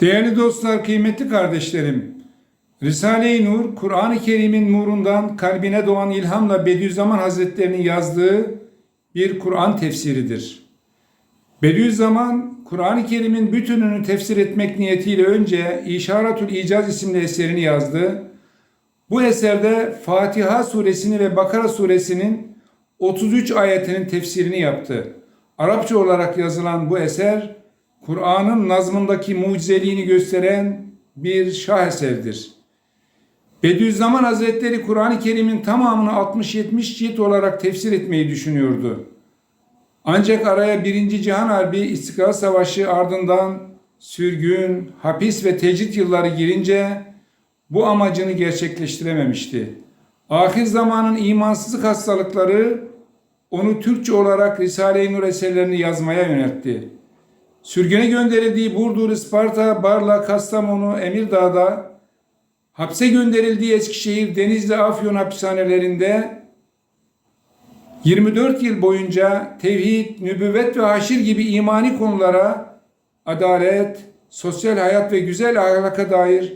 Değerli dostlar, kıymetli kardeşlerim, Risale-i Nur, Kur'an-ı Kerim'in nurundan kalbine doğan ilhamla Bediüzzaman Hazretleri'nin yazdığı bir Kur'an tefsiridir. Bediüzzaman, Kur'an-ı Kerim'in bütününü tefsir etmek niyetiyle önce İşaretül İcaz isimli eserini yazdı. Bu eserde Fatiha suresini ve Bakara suresinin 33 ayetinin tefsirini yaptı. Arapça olarak yazılan bu eser, Kur'an'ın nazmındaki mucizeliğini gösteren bir şaheserdir. Bediüzzaman Hazretleri Kur'an-ı Kerim'in tamamını 60-70 cilt olarak tefsir etmeyi düşünüyordu. Ancak araya Birinci Cihan Harbi, İstiklal Savaşı ardından sürgün, hapis ve tecrit yılları girince bu amacını gerçekleştirememişti. Ahir zamanın imansızlık hastalıkları onu Türkçe olarak Risale-i Nur eserlerini yazmaya yöneltti. Sürgüne gönderildiği Burdur, Isparta, Barla, Kastamonu, Emirdağ'da, hapse gönderildiği Eskişehir, Denizli, Afyon hapishanelerinde 24 yıl boyunca tevhid, nübüvvet ve haşir gibi imani konulara adalet, sosyal hayat ve güzel ahlaka dair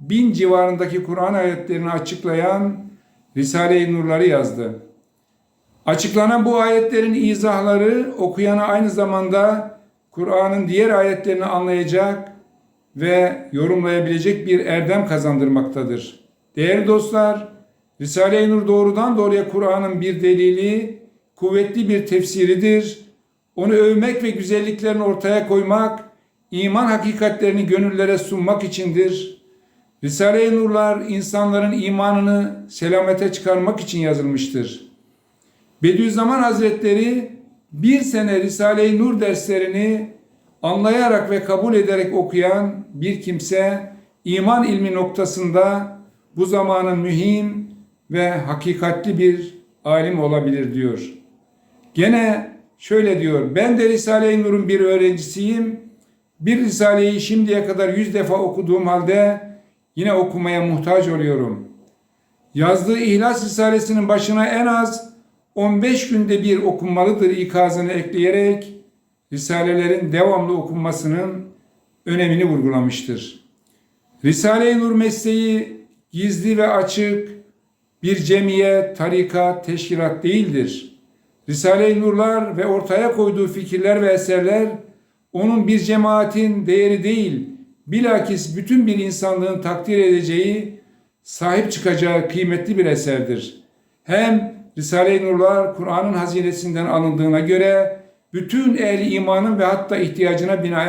bin civarındaki Kur'an ayetlerini açıklayan Risale-i Nurları yazdı. Açıklanan bu ayetlerin izahları okuyana aynı zamanda Kur'an'ın diğer ayetlerini anlayacak ve yorumlayabilecek bir erdem kazandırmaktadır. Değerli dostlar, Risale-i Nur doğrudan doğruya Kur'an'ın bir delili, kuvvetli bir tefsiridir. Onu övmek ve güzelliklerini ortaya koymak, iman hakikatlerini gönüllere sunmak içindir. Risale-i Nurlar insanların imanını selamete çıkarmak için yazılmıştır. Bediüzzaman Hazretleri bir sene Risale-i Nur derslerini anlayarak ve kabul ederek okuyan bir kimse iman ilmi noktasında bu zamanın mühim ve hakikatli bir alim olabilir diyor. Gene şöyle diyor. Ben de Risale-i Nur'un bir öğrencisiyim. Bir Risale'yi şimdiye kadar yüz defa okuduğum halde yine okumaya muhtaç oluyorum. Yazdığı İhlas Risalesi'nin başına en az 15 günde bir okunmalıdır ikazını ekleyerek Risalelerin devamlı okunmasının önemini vurgulamıştır. Risale-i Nur mesleği gizli ve açık bir cemiyet, tarikat, teşkilat değildir. Risale-i Nurlar ve ortaya koyduğu fikirler ve eserler onun bir cemaatin değeri değil, bilakis bütün bir insanlığın takdir edeceği, sahip çıkacağı kıymetli bir eserdir. Hem Risale-i Nurlar Kur'an'ın hazinesinden alındığına göre bütün ehli imanın ve hatta ihtiyacına binaen